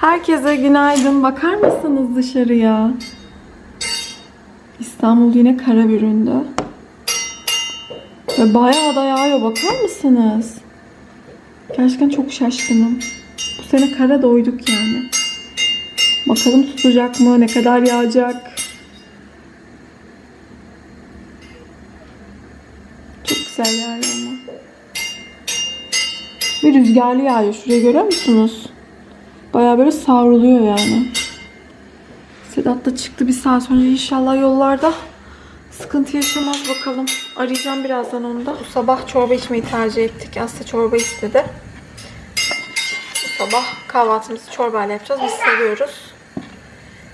Herkese günaydın. Bakar mısınız dışarıya? İstanbul yine kara büründü. Ve bayağı da yağıyor. Bakar mısınız? Gerçekten çok şaşkınım. Bu sene kara doyduk yani. Bakalım tutacak mı? Ne kadar yağacak? Çok güzel yağıyor ama. Ve rüzgarlı yağıyor. Şurayı görüyor musunuz? Bayağı böyle savruluyor yani. Sedat da çıktı bir saat önce. İnşallah yollarda sıkıntı yaşamaz bakalım. Arayacağım birazdan onu da. Bu sabah çorba içmeyi tercih ettik. Aslı çorba istedi. Bu sabah kahvaltımızı çorbayla yapacağız. Biz seviyoruz.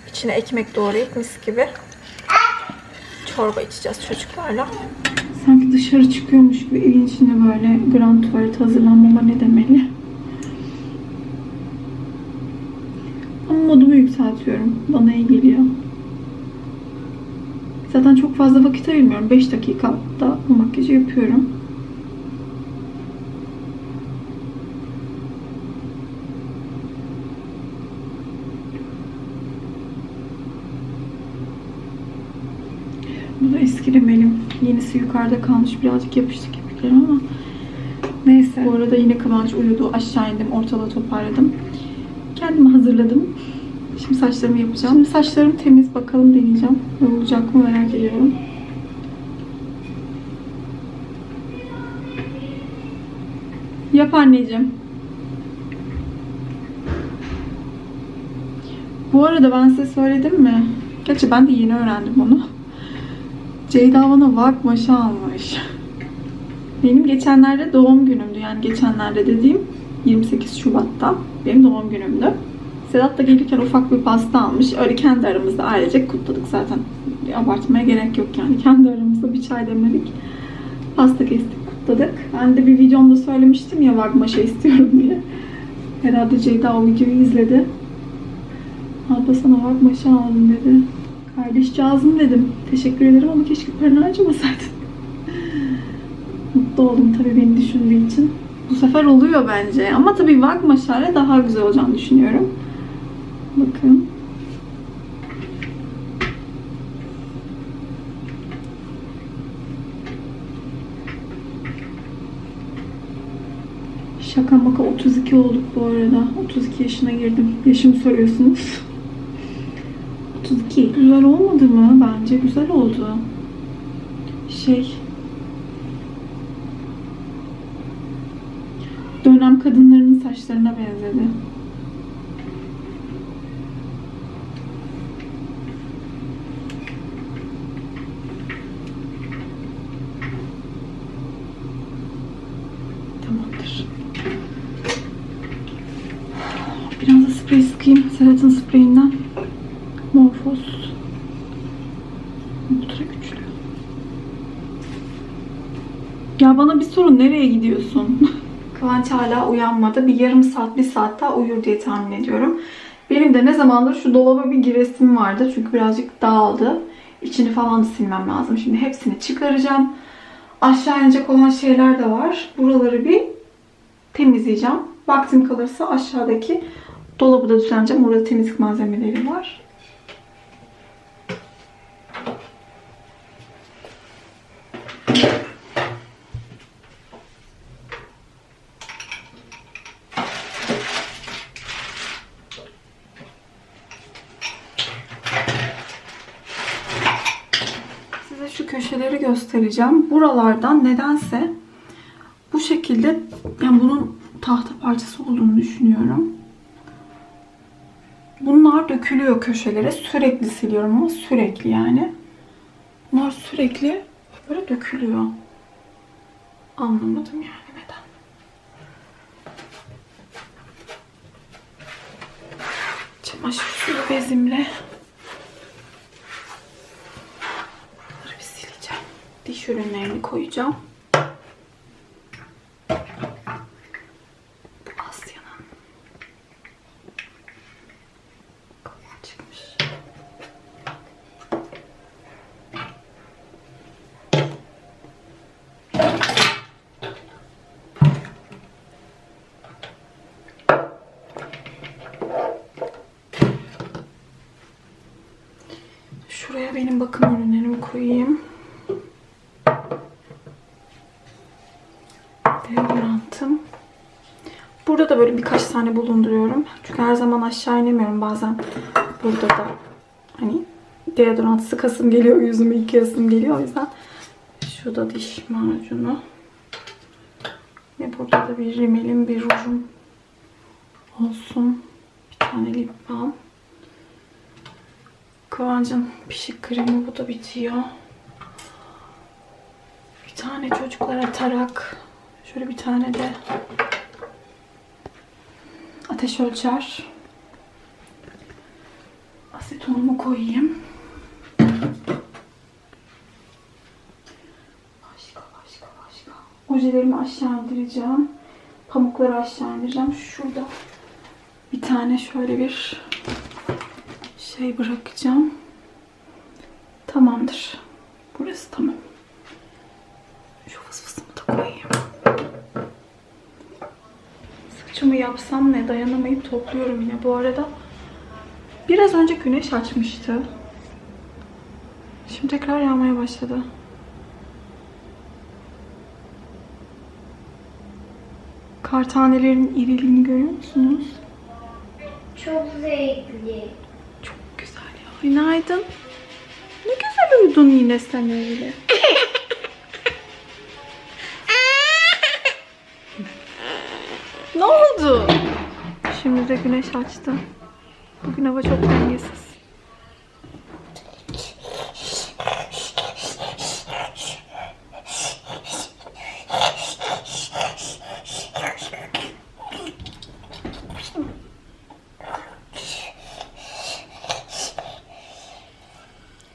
İçine ekmek doğrayıp mis gibi çorba içeceğiz çocuklarla. Sanki dışarı çıkıyormuş gibi evin içinde böyle grand tuvalet hazırlanmama ne demeli? Modumu yükseltiyorum. Bana iyi geliyor. Zaten çok fazla vakit ayırmıyorum. 5 dakikada bu makyajı yapıyorum. Bu da eski. Yenisi yukarıda kalmış. Birazcık yapıştı kirpiklerim ama neyse. Bu arada yine Kıvanç uyudu. Aşağı indim. Ortalığı toparladım. Kendimi hazırladım. Şimdi saçlarımı yapacağım. Şimdi saçlarım temiz. Bakalım deneyeceğim. Ne olacak mı merak ediyorum. Yap anneciğim. Bu arada ben size söyledim mi? Gerçi ben de yeni öğrendim onu. Ceyda bana vak almış. Benim geçenlerde doğum günümdü. Yani geçenlerde dediğim 28 Şubat'ta benim doğum günümdü. Sedat da gelirken ufak bir pasta almış. Öyle kendi aramızda ailecek kutladık zaten. Abartmaya gerek yok yani. Kendi aramızda bir çay demledik. Pasta kestik, kutladık. Ben de bir videomda söylemiştim ya vagmaşa istiyorum diye. Herhalde Ceyda o videoyu izledi. Abla sana vagmaşa aldım dedi. Kardeşcağızım dedim. Teşekkür ederim ama keşke paranı harcamasaydın. Mutlu oldum tabii beni düşündüğü için. Bu sefer oluyor bence. Ama tabii vagmaşayla daha güzel olacağını düşünüyorum. Bakın. Şaka maka 32 olduk bu arada. 32 yaşına girdim. Yaşımı soruyorsunuz. 32. Güzel olmadı mı? Bence güzel oldu. Şey... Dönem kadınlarının saçlarına benzedi. Tamamdır. Biraz da sprey Sedat'ın spreyinden. Morphos. Ultra güçlü. Ya bana bir sorun nereye gidiyorsun? Kıvanç hala uyanmadı. Bir yarım saat, bir saat daha uyur diye tahmin ediyorum. Benim de ne zamandır şu dolaba bir giresim vardı. Çünkü birazcık dağıldı. İçini falan da silmem lazım. Şimdi hepsini çıkaracağım. Aşağı inecek olan şeyler de var. Buraları bir temizleyeceğim. Vaktim kalırsa aşağıdaki dolabı da düzenleyeceğim. Orada temizlik malzemeleri var. Size şu köşeleri göstereceğim. Buralardan nedense bu şekilde yani bunun tahta parçası olduğunu düşünüyorum. Bunlar dökülüyor köşelere. Sürekli siliyorum ama sürekli yani. Bunlar sürekli böyle dökülüyor. Anlamadım yani neden. Çamaşır suyu bezimle bunları bir sileceğim. Diş ürünlerini koyacağım. Koyayım. Deodorantım. Burada da böyle birkaç tane bulunduruyorum. Çünkü her zaman aşağı inemiyorum. Bazen burada da hani deodorant sıkasım geliyor, yüzümü yıkayasım geliyor. O yüzden şurada diş macunu. Ve burada da bir rimelim, bir rujum olsun. Bir tane lip balm. Kıvancın pişik kremi bu da bitiyor. Bir tane çocuklara tarak. Şöyle bir tane de ateş ölçer. Asetonumu koyayım. Başka başka başka. Ojelerimi aşağı indireceğim. Pamukları aşağı indireceğim. Şurada bir tane şöyle bir şey bırakacağım. Tamamdır. Burası tamam. Şu fısfısımı da koyayım. Saçımı yapsam ne dayanamayıp topluyorum yine bu arada. Biraz önce güneş açmıştı. Şimdi tekrar yağmaya başladı. Kar tanelerin iriliğini görüyor musunuz? Çok zevkli. Günaydın. Ne güzel uyudun yine sen öyle. ne oldu? Şimdi de güneş açtı. Bugün hava çok dengesiz.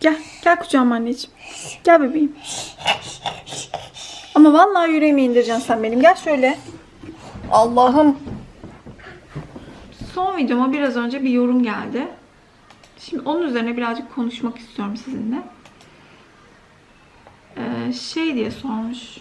Gel, kucağıma anneciğim. Gel bebeğim. Ama vallahi yüreğimi indireceksin sen benim. Gel şöyle. Allah'ım. Son videoma biraz önce bir yorum geldi. Şimdi onun üzerine birazcık konuşmak istiyorum sizinle. Ee, şey diye sormuş.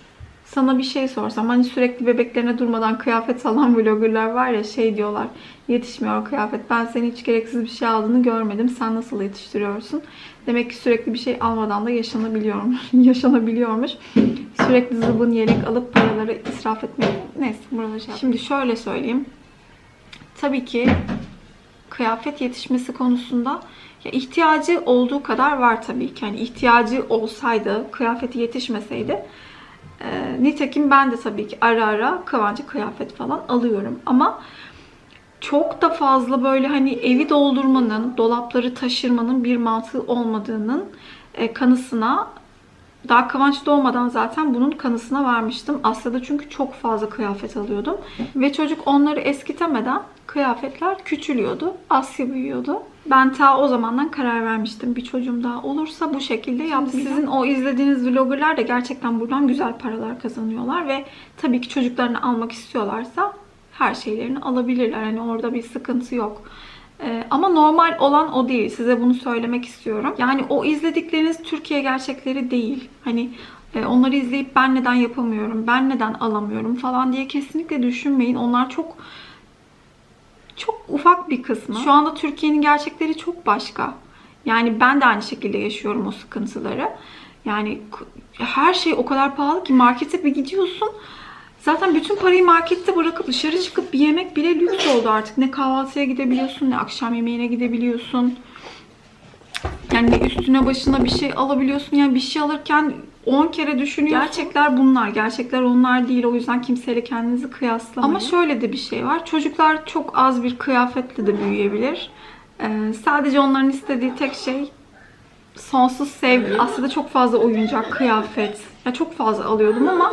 Sana bir şey sorsam hani sürekli bebeklerine durmadan kıyafet alan vloggerlar var ya şey diyorlar yetişmiyor kıyafet ben seni hiç gereksiz bir şey aldığını görmedim sen nasıl yetiştiriyorsun? Demek ki sürekli bir şey almadan da yaşanabiliyormuş yaşanabiliyormuş. Sürekli zıbın yelek alıp paraları israf etmeyi neyse burada şey şimdi şöyle söyleyeyim. Tabii ki kıyafet yetişmesi konusunda ya ihtiyacı olduğu kadar var tabii ki. Yani ihtiyacı olsaydı, kıyafeti yetişmeseydi e, nitekim ben de tabii ki ara ara kıvancı kıyafet falan alıyorum. Ama çok da fazla böyle hani evi doldurmanın, dolapları taşırmanın bir mantığı olmadığının e, kanısına daha Kıvanç doğmadan zaten bunun kanısına varmıştım. Aslında çünkü çok fazla kıyafet alıyordum. Ve çocuk onları eskitemeden kıyafetler küçülüyordu. Asya büyüyordu. Ben ta o zamandan karar vermiştim. Bir çocuğum daha olursa bu şekilde yapmayacağım. Sizin o izlediğiniz vloggerlar da gerçekten buradan güzel paralar kazanıyorlar. Ve tabii ki çocuklarını almak istiyorlarsa her şeylerini alabilirler. Hani orada bir sıkıntı yok. Ee, ama normal olan o değil. Size bunu söylemek istiyorum. Yani o izledikleriniz Türkiye gerçekleri değil. Hani e, onları izleyip ben neden yapamıyorum, ben neden alamıyorum falan diye kesinlikle düşünmeyin. Onlar çok çok ufak bir kısmı. Şu anda Türkiye'nin gerçekleri çok başka. Yani ben de aynı şekilde yaşıyorum o sıkıntıları. Yani her şey o kadar pahalı ki markete bir gidiyorsun. Zaten bütün parayı markette bırakıp dışarı çıkıp bir yemek bile lüks oldu artık. Ne kahvaltıya gidebiliyorsun ne akşam yemeğine gidebiliyorsun. Yani ne üstüne başına bir şey alabiliyorsun. Yani bir şey alırken 10 kere düşünüyorsun. Gerçekler bunlar. Gerçekler onlar değil. O yüzden kimseyle kendinizi kıyaslamayın. Ama şöyle de bir şey var. Çocuklar çok az bir kıyafetle de büyüyebilir. Ee, sadece onların istediği tek şey sonsuz sevgi. Aslında çok fazla oyuncak, kıyafet. Ya çok fazla alıyordum ama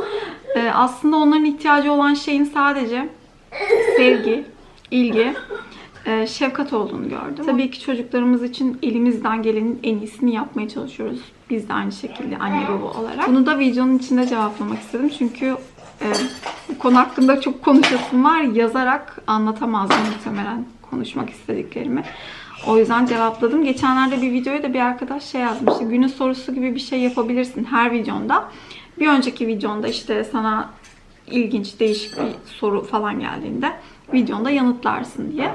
e, aslında onların ihtiyacı olan şeyin sadece sevgi, ilgi, şefkat olduğunu gördüm. Tabii ki çocuklarımız için elimizden gelenin en iyisini yapmaya çalışıyoruz. Biz de aynı şekilde anne baba olarak. Bunu da videonun içinde cevaplamak istedim. Çünkü e, bu konu hakkında çok konuşasım var. Yazarak anlatamazdım muhtemelen konuşmak istediklerimi. O yüzden cevapladım. Geçenlerde bir videoya da bir arkadaş şey yazmıştı. Günün sorusu gibi bir şey yapabilirsin her videonda. Bir önceki videonda işte sana ilginç, değişik bir soru falan geldiğinde videonda yanıtlarsın diye.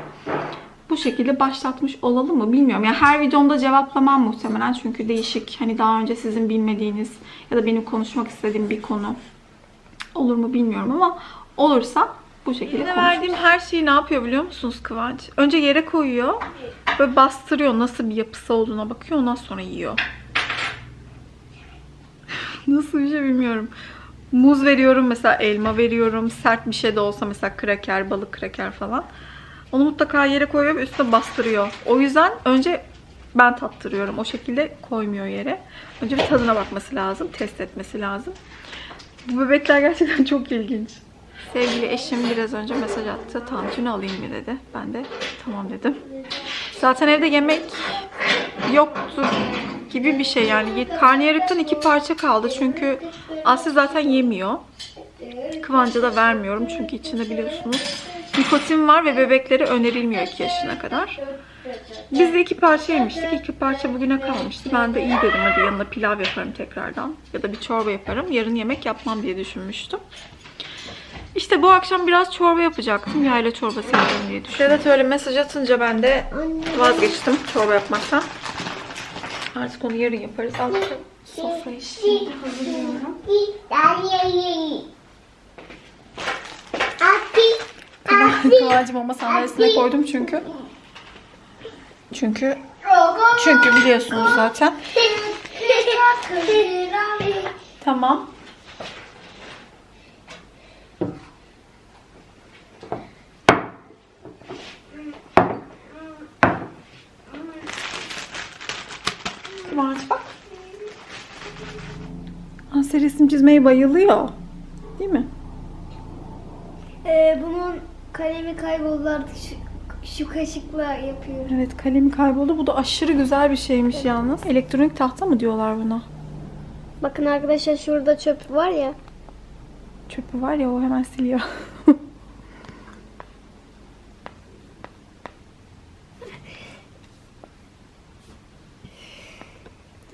Bu şekilde başlatmış olalım mı bilmiyorum. Yani her videomda cevaplamam muhtemelen çünkü değişik hani daha önce sizin bilmediğiniz ya da benim konuşmak istediğim bir konu olur mu bilmiyorum ama olursa bu şekilde konuşuruz. verdiğim her şeyi ne yapıyor biliyor musunuz Kıvanç? Önce yere koyuyor ve bastırıyor nasıl bir yapısı olduğuna bakıyor ondan sonra yiyor. Nasıl bir şey bilmiyorum. Muz veriyorum mesela elma veriyorum. Sert bir şey de olsa mesela kraker, balık kraker falan. Onu mutlaka yere koyuyor ve üstüne bastırıyor. O yüzden önce ben tattırıyorum. O şekilde koymuyor yere. Önce bir tadına bakması lazım. Test etmesi lazım. Bu bebekler gerçekten çok ilginç. Sevgili eşim biraz önce mesaj attı. Tantuni alayım mı dedi. Ben de tamam dedim. Zaten evde yemek yoktu gibi bir şey yani. Karnıyarıktan iki parça kaldı çünkü Aslı zaten yemiyor. Kıvanç'a da vermiyorum çünkü içinde biliyorsunuz nikotin var ve bebeklere önerilmiyor 2 yaşına kadar. Biz de iki parça yemiştik. İki parça bugüne kalmıştı. Ben de iyi dedim hadi yanına pilav yaparım tekrardan. Ya da bir çorba yaparım. Yarın yemek yapmam diye düşünmüştüm. İşte bu akşam biraz çorba yapacaktım. Yayla çorbası yaparım diye düşündüm. Sedat öyle mesaj atınca ben de vazgeçtim çorba yapmaktan. Artık onu yarın yaparız. Al bakalım. Sofrayı şimdi hazırlıyorum. Kıvacım ama sandalyesine koydum çünkü. Çünkü çünkü biliyorsunuz zaten. Tamam. Kıvanç bak. Çizmeye bayılıyor. Değil mi? Ee, bunun kalemi kayboldu artık şu, şu kaşıkla yapıyorum. Evet kalemi kayboldu. Bu da aşırı güzel bir şeymiş yalnız. Elektronik tahta mı diyorlar buna? Bakın arkadaşlar şurada çöp var ya. Çöpü var ya o hemen siliyor.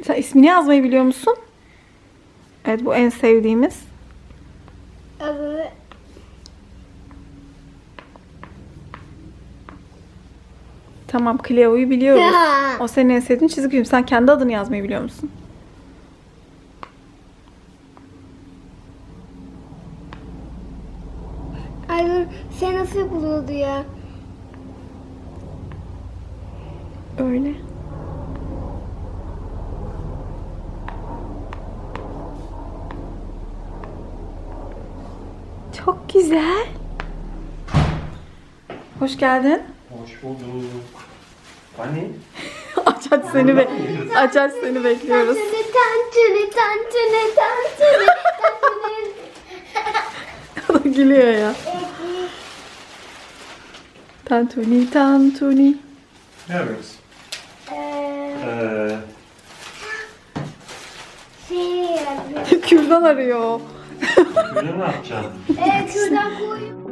Sen ismini yazmayı biliyor musun? Evet bu en sevdiğimiz. Adı Tamam Cleo'yu biliyoruz. O senin en sevdiğin çizgi film. Sen kendi adını yazmayı biliyor musun? Ay dur, sen nasıl yapılıyordu ya? Öyle. Çok güzel. Hoş geldin. Hoş bulduk. Hani? aç aç seni be aç aç seni bekliyoruz. Tantuni, tantuni, tantuni, tantuni, tantuni. Gülüyor ya. Tantuni tantuni. Ne yapıyoruz? Ee, Ee, şey. Kürdan arıyor. Böyle ne yapacaksın? Ee, şuradan koy.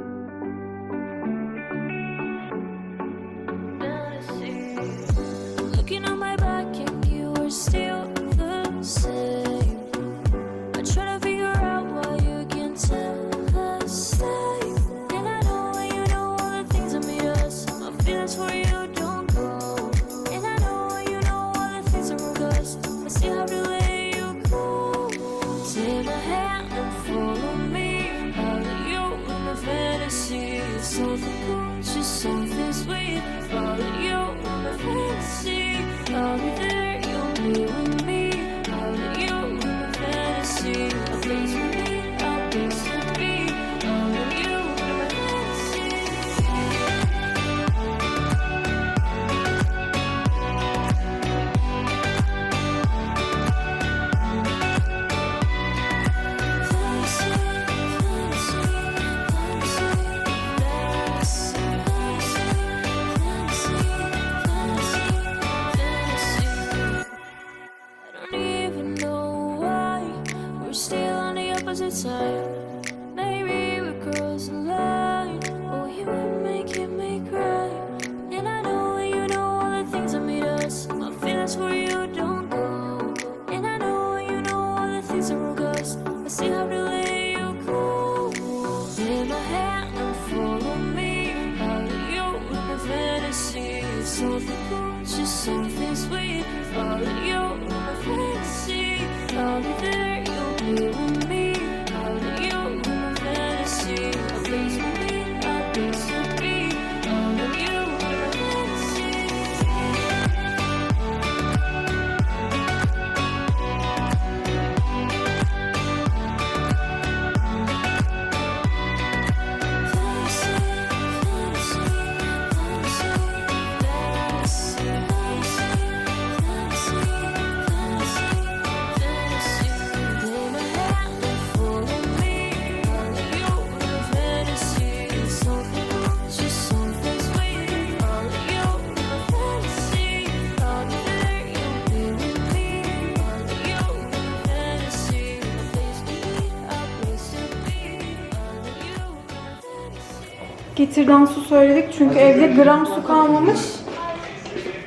Getirden su söyledik çünkü evde gram su kalmamış.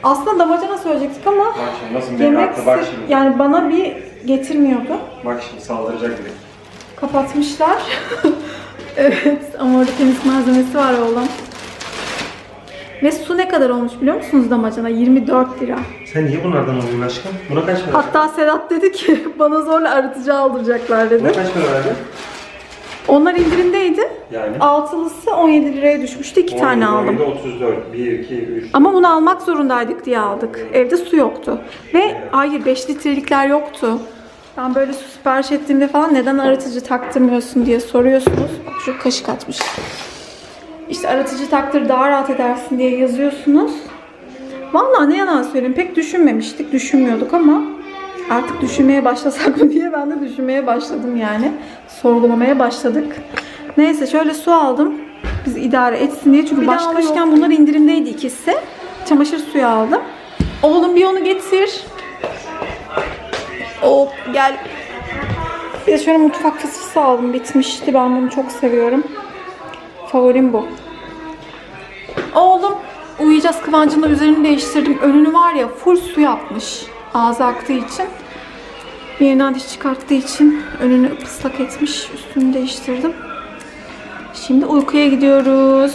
Aslında damacana söyleyecektik ama Bak şimdi nasıl bir yemek bak şimdi. yani bana bir getirmiyordu. Bak şimdi saldıracak direkt. Kapatmışlar. evet ama orada temizlik malzemesi var oğlum. Ve su ne kadar olmuş biliyor musunuz damacana? 24 lira. Sen niye bunlardan alıyorsun aşkım? Buna kaç para? Hatta Sedat dedi ki bana zorla arıtıcı aldıracaklar Buna dedi. kaç para verdin? Onlar indirimdeydi. Yani. Altılısı 17 liraya düşmüştü. 2 tane aldım. 34. 1, 2, 3. Ama bunu almak zorundaydık diye aldık. Evde su yoktu. Ve hayır 5 litrelikler yoktu. Ben böyle su sipariş ettiğimde falan neden arıtıcı taktırmıyorsun diye soruyorsunuz. Bak şu kaşık atmış. İşte arıtıcı taktır daha rahat edersin diye yazıyorsunuz. Vallahi ne yalan söyleyeyim pek düşünmemiştik, düşünmüyorduk ama artık düşünmeye başlasak mı diye ben de düşünmeye başladım yani. Sorgulamaya başladık. Neyse şöyle su aldım. Biz idare etsin diye. Çünkü başlamışken bunlar indirimdeydi ikisi. Çamaşır suyu aldım. Oğlum bir onu getir. Hop gel. Bir de şöyle mutfak fısfısı aldım. Bitmişti. Ben bunu çok seviyorum. Favorim bu. Oğlum uyuyacağız kıvancında üzerini değiştirdim. Önünü var ya full su yapmış. Ağzı aktığı için. Bir yerinden diş çıkarttığı için önünü ıslak etmiş. Üstünü değiştirdim. Şimdi uykuya gidiyoruz.